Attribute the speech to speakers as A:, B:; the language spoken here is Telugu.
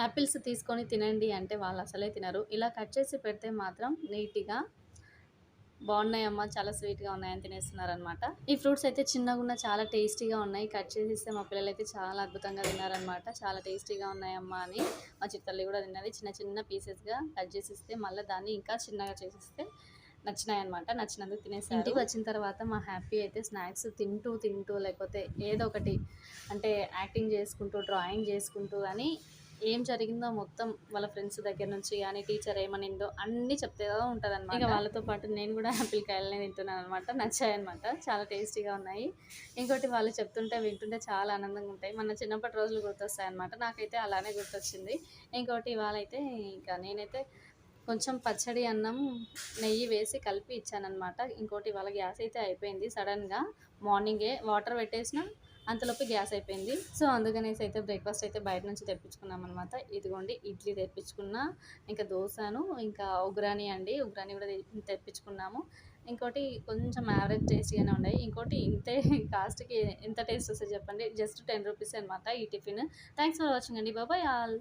A: యాపిల్స్ తీసుకొని తినండి అంటే వాళ్ళు అసలే తినరు. ఇలా కట్ చేసి పెడితే మాత్రం నీట్గా బాగున్నాయమ్మా చాలా స్వీట్గా ఉన్నాయని తినేస్తున్నారనమాట ఈ ఫ్రూట్స్ అయితే చిన్నగా ఉన్న చాలా టేస్టీగా ఉన్నాయి. కట్ చేసి ఇస్తే మా పిల్లలు అయితే చాలా అద్భుతంగా తిన్నారనమాట చాలా టేస్టీగా ఉన్నాయమ్మా అని మా చిత్తల్లి కూడా తిన్నది. చిన్న చిన్న పీసెస్గా కట్ చేసి ఇస్తే మళ్ళీ దాన్ని ఇంకా చిన్నగా చేసిస్తే నచ్చినాయి అనమాట నచ్చినందుకు తినేసి ఇంటికి వచ్చిన తర్వాత మా హ్యాపీ అయితే స్నాక్స్ తింటూ తింటూ లేకపోతే ఏదో ఒకటి అంటే యాక్టింగ్ చేసుకుంటూ డ్రాయింగ్ చేసుకుంటూ అని ఏం జరిగిందో మొత్తం వాళ్ళ ఫ్రెండ్స్ దగ్గర నుంచి కానీ టీచర్ ఏమనిందో అన్నీ చెప్తే ఉంటుంది అనమాట ఇక వాళ్ళతో పాటు నేను కూడా యాపిల్ కాయలనే తింటున్నాను అనమాట నచ్చాయి అనమాట చాలా టేస్టీగా ఉన్నాయి. ఇంకోటి వాళ్ళు చెప్తుంటే వింటుంటే చాలా ఆనందంగా ఉంటాయి. మన చిన్నప్పటి రోజులు గుర్తొస్తాయి అనమాట నాకైతే అలానే గుర్తొచ్చింది. ఇంకోటి ఇవాళైతే ఇంకా నేనైతే కొంచెం పచ్చడి అన్నం నెయ్యి వేసి కలిపి ఇచ్చానమాట ఇంకోటి వాళ్ళ గ్యాస్ అయితే అయిపోయింది సడన్గా. మార్నింగే వాటర్ పెట్టేసిన అంతలోపు గ్యాస్ అయిపోయింది. సో అందుకనేసి అయితే బ్రేక్ఫాస్ట్ అయితే బయట నుంచి తెప్పించుకున్నాం అనమాట ఇదిగోండి ఇడ్లీ తెప్పించుకున్న ఇంకా దోశను ఇంకా ఉగ్రాని అండి. ఉగ్రాని కూడా తెప్పించుకున్నాము. ఇంకోటి కొంచెం యావరేజ్ టేస్టీగానే ఉన్నాయి ఇంకోటి ఇంతే కాస్ట్కి ఎంత టేస్ట్ వస్తుంది చెప్పండి. జస్ట్ టెన్ రూపీస్ అనమాట ఈ టిఫిన్. థ్యాంక్స్ ఫర్ వాచింగ్ అండి. బాబాయ్ ఆల్.